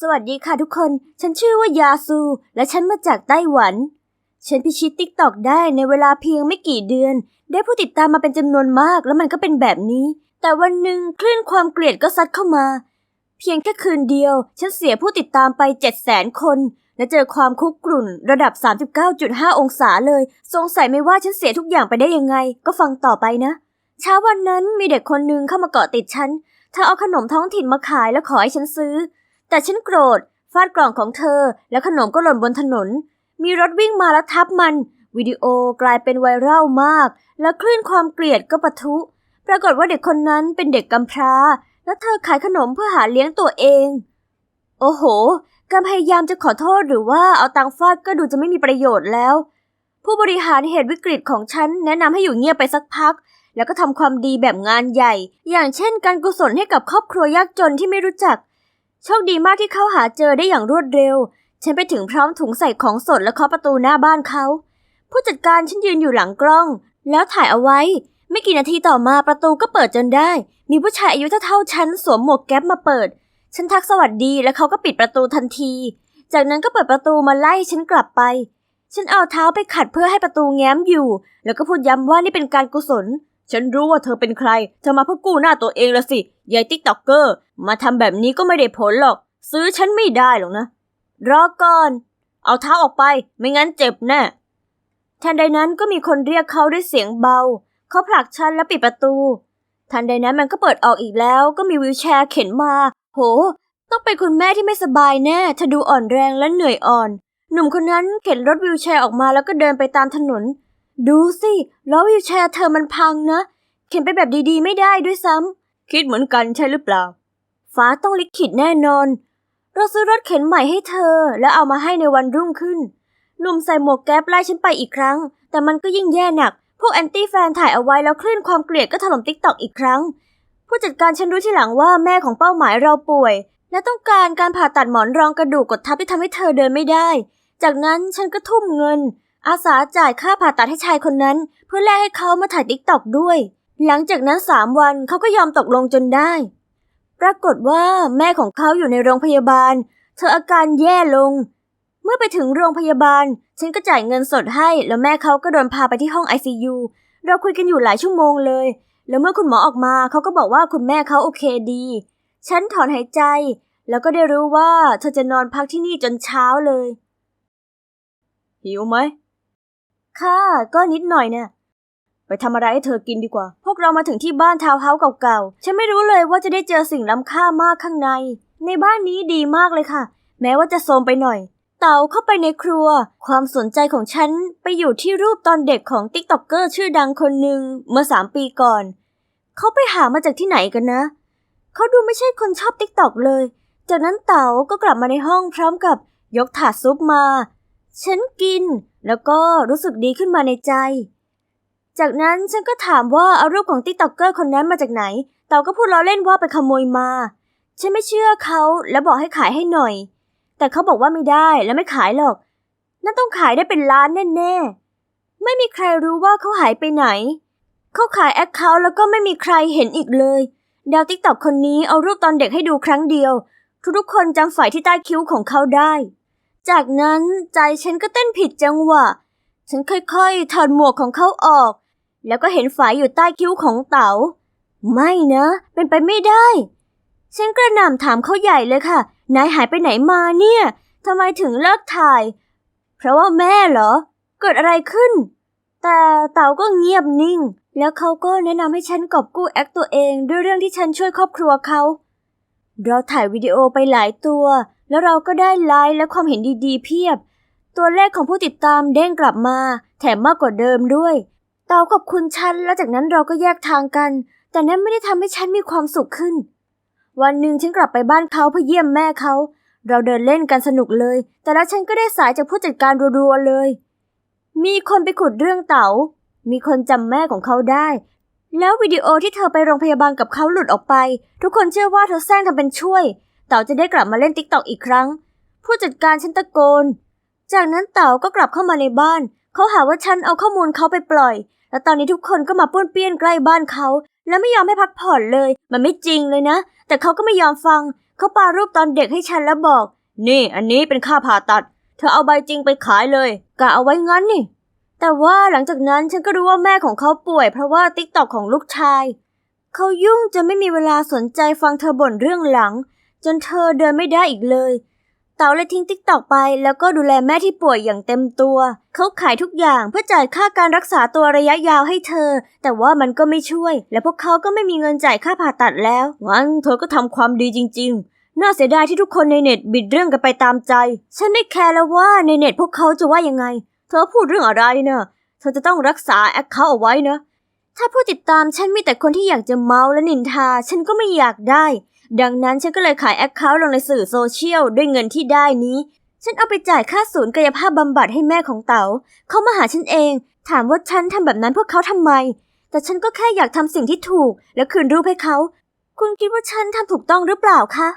สวัสดีค่ะทุกคน ฉันชื่อว่ายาซู และฉันมาจากไต้หวัน ฉันพิชิตติ๊กตอกได้ในเวลาเพียงไม่กี่เดือน ได้ผู้ติดตามมาเป็นจำนวนมาก แล้วมันก็เป็นแบบนี้ แต่วันหนึ่งคลื่นความเกลียดก็ซัดเข้ามา เพียงแค่คืนเดียว ฉันเสียผู้ติดตามไป7 0 0 0 0คน และเจอความคุกกรุ่นระดับ 39.5 องศาเลย สงสัยไม่ว่าฉันเสียทุกอย่างไปได้ยังไง ก็ฟังต่อไปนะ เช้าวันนั้นมีเด็กคนหนึ่งเข้ามาเกาะติดฉันเธอเอาขนมท้องถิ่นมาขายแล้วขอให้ฉันซื้อ แต่ฉันโกรธ ฟาดกล่องของเธอ แล้วขนมก็หล่นบนถนน มีรถวิ่งมาแล้วทับมัน วิดีโอกลายเป็นไวรัลมาก แล้วคลื่นความเกลียดก็ปะทุ ปรากฏว่าเด็กคนนั้นเป็นเด็กกำพร้า และเธอขายขนมเพื่อหาเลี้ยงตัวเอง โอ้โห การพยายามจะขอโทษหรือว่าเอาตังค์ฟาดก็ดูจะไม่มีประโยชน์แล้ว ผู้บริหารเหตุวิกฤตของฉันแนะนำให้อยู่เงียบไปสักพักแล้วก็ทำความดีแบบงานใหญ่ อย่างเช่นการกุศลให้กับครอบครัวยากจนที่ไม่รู้จัก โชคดีมากที่เขาหาเจอได้อย่างรวดเร็ว ฉันไปถึงพร้อมถุงใส่ของสดและเคาะประตูหน้าบ้านเขา ผู้จัดการฉันยืนอยู่หลังกล้อง แล้วถ่ายเอาไว้ ไม่กี่นาทีต่อมาประตูก็เปิดจนได้ มีผู้ชายอายุเท่าๆฉันสวมหมวกแก๊ปมาเปิด ฉันทักสวัสดีแล้วเขาก็ปิดประตูทันที จากนั้นก็เปิดประตูมาไล่ฉันกลับไป ฉันเอาเท้าไปขัดเพื่อให้ประตูแง้มอยู่ แล้วก็พูดย้ำว่านี่เป็นการกุศล ฉันรู้ว่าเธอเป็นใคร เธอมาเพื่อกู้หน้าตัวเองละสิ ยายติ๊กต็อกเกอร์ มาทำแบบนี้ก็ไม่ได้ผลหรอก ซื้อฉันไม่ได้หรอกนะ รอก่อน เอาเท้าออกไป ไม่งั้นเจ็บแน่ทันใดนั้นก็มีคนเรียกเขาด้วยเสียงเบา เขาผลักฉันและปิดประตู ทันใดนั้นมันก็เปิดออกอีกแล้ว ก็มีวิวแชร์เข็นมา โห ต้องเป็นคุณแม่ที่ไม่สบายแน่เธอดูอ่อนแรงและเหนื่อยอ่อน หนุ่มคนนั้นเข็นรถวิวแชร์ออกมาแล้วก็เดินไปตามถนน ดูสิล้อวิวแชร์เธอมันพังนะ เข็นไปแบบดีๆ ไม่ได้ด้วยซ้ำ คิดเหมือนกันใช่หรือเปล่า ฟ้าต้องลิขิตแน่นอน เราซื้อรถเข็นใหม่ให้เธอ แล้วเอามาให้ในวันรุ่งขึ้น หนุ่มใส่หมวกแก๊ปไล่ฉันไปอีกครั้ง แต่มันก็ยิ่งแย่หนัก พวกแอนตี้แฟนถ่ายเอาไว้แล้วคลื่นความเกลียดก็ถล่มติ๊กตอกอีกครั้ง ผู้จัดการฉันรู้ทีหลังว่าแม่ของเป้าหมายเราป่วย และต้องการการผ่าตัดหมอนรองกระดูกกดทับที่ทำให้เธอเดินไม่ได้ จากนั้นฉันก็ทุ่มเงิน อาสาจ่ายค่าผ่าตัดให้ชายคนนั้น เพื่อแลกให้เขามาถ่ายติ๊กตอกด้วย หลังจากนั้นสามวันเขาก็ยอมตกลงจนได้ ปรากฏว่าแม่ของเขาอยู่ในโรงพยาบาล เธออาการแย่ลง เมื่อไปถึงโรงพยาบาล ฉันก็จ่ายเงินสดให้ แล้วแม่เขาก็โดนพาไปที่ห้อง ICU เราคุยกันอยู่หลายชั่วโมงเลย แล้วเมื่อคุณหมอออกมาเขาก็บอกว่าคุณแม่เขาโอเคดี ฉันถอนหายใจ แล้วก็ได้รู้ว่าเธอจะนอนพักที่นี่จนเช้าเลย หิวไหม ค่ะก็นิดหน่อยเนี่ยไปทำอะไรให้เธอกินดีกว่า พวกเรามาถึงที่บ้านทาวน์เฮาส์เก่าๆ ฉันไม่รู้เลยว่าจะได้เจอสิ่งล้ำค่ามากข้างใน ในบ้านนี้ดีมากเลยค่ะ แม้ว่าจะโทรมไปหน่อย เต๋าเข้าไปในครัว ความสนใจของฉันไปอยู่ที่รูปตอนเด็กของติ๊กต็อกเกอร์ชื่อดังคนหนึ่งเมื่อสามปีก่อน เขาไปหามาจากที่ไหนกันนะ เขาดูไม่ใช่คนชอบติ๊กต็อกเลย จากนั้นเต๋าก็กลับมาในห้องพร้อมกับยกถาดซุปมา ฉันกิน แล้วก็รู้สึกดีขึ้นมาในใจ จากนั้นฉันก็ถามว่าเอารูปของติ๊กต็อกเกอร์คนนั้นมาจากไหน เต๋าก็พูดล้อเล่นว่าไปขโมยมา ฉันไม่เชื่อเขาและบอกให้ขายให้หน่อย แต่เขาบอกว่าไม่ได้และไม่ขายหรอก นั่นต้องขายได้เป็นล้านแน่ๆ ไม่มีใครรู้ว่าเขาหายไปไหน เขาขายแอคเคาท์แล้วก็ไม่มีใครเห็นอีกเลย ดาวติ๊กต็อกคนนี้เอารูปตอนเด็กให้ดูครั้งเดียว ทุกๆคนจำฝ่ายที่ใต้คิ้วของเขาได้ จากนั้นใจฉันก็เต้นผิดจังหวะ ฉันค่อยๆถอดหมวกของเขาออก แล้วก็เห็นฝายอยู่ใต้คิ้วของเต๋า ไม่นะ เป็นไปไม่ได้ ฉันกระหน่ำถามเขาใหญ่เลยค่ะ นายหายไปไหนมาเนี่ยทำไมถึงเลิกถ่าย เพราะว่าแม่เหรอ เกิดอะไรขึ้น แต่เต๋าก็เงียบนิ่ง แล้วเขาก็แนะนำให้ฉันกอบกู้แอคตัวเองด้วยเรื่องที่ฉันช่วยครอบครัวเขา เราถ่ายวิดีโอไปหลายตัว แล้วเราก็ได้ไลค์และความเห็นดีๆ เพียบ ตัวเลขของผู้ติดตามเด้งกลับมา แถมมากกว่าเดิมด้วย เตาขอบคุณฉันแล้วจากนั้นเราก็แยกทางกัน แต่นั่นไม่ได้ทำให้ฉันมีความสุขขึ้น วันหนึ่งฉันกลับไปบ้านเขาเพื่อเยี่ยมแม่เขา เราเดินเล่นกันสนุกเลย แต่แล้วฉันก็ได้สายจากผู้จัดการรัวๆเลย มีคนไปขุดเรื่องเต๋ามีคนจำแม่ของเขาได้ แล้ววิดีโอที่เธอไปโรงพยาบาลกับเขาหลุดออกไป ทุกคนเชื่อว่าเธอแซงทำเป็นช่วย เต๋าจะได้กลับมาเล่นติ๊กตอกอีกครั้ง ผู้จัดการฉันตะโกน จากนั้นเต๋าก็กลับเข้ามาในบ้าน เขาหาว่าฉันเอาข้อมูลเขาไปปล่อย แล้วตอนนี้ทุกคนก็มาป้วนเปี้ยนใกล้บ้านเขา แล้วไม่ยอมให้พักผ่อนเลย มันไม่จริงเลยนะ แต่เขาก็ไม่ยอมฟัง เขาปารูปตอนเด็กให้ฉันแล้วบอก นี่ อันนี้เป็นค่าผ่าตัด เธอเอาใบจริงไปขายเลยกะเอาไว้งั้นนี่ แต่ว่าหลังจากนั้นฉันก็รู้ว่าแม่ของเขาป่วย เพราะว่าติ๊กตอกของลูกชาย เขายุ่งจนไม่มีเวลาสนใจฟังเธอบ่นเรื่องหลัง จนเธอเดินไม่ได้อีกเลย เต๋าเลยทิ้งติ๊กตอกไป แล้วก็ดูแลแม่ที่ป่วยอย่างเต็มตัว เขาขายทุกอย่างเพื่อจ่ายค่าการรักษาตัวระยะยาวให้เธอ แต่ว่ามันก็ไม่ช่วย และพวกเขาก็ไม่มีเงินจ่ายค่าผ่าตัดแล้วงั้นเธอก็ทำความดีจริง ๆน่าเสียดายที่ทุกคนในเน็ตบิดเรื่องกันไปตามใจ ฉันไม่แคร์แล้วว่าในเน็ตพวกเขาจะว่ายังไง เธอพูดเรื่องอะไรเนอะเธอจะต้องรักษาแอคเคาท์เอาไว้นะ ถ้าผู้ติดตามฉันมีแต่คนที่อยากจะเมาและนินทา ฉันก็ไม่อยากได้ ดังนั้นฉันก็เลยขายแอคเคาท์ลงในสื่อโซเชียลด้วยเงินที่ได้นี้ ฉันเอาไปจ่ายค่าศูนย์กายภาพบำบัดให้แม่ของเต๋าเขามาหาฉันเอง ถามว่าฉันทำแบบนั้นพวกเขาทำไม แต่ฉันก็แค่อยากทำสิ่งที่ถูก และคืนรูปให้เขา คุณคิดว่าฉันทำถูกต้องหรือเปล่าคะ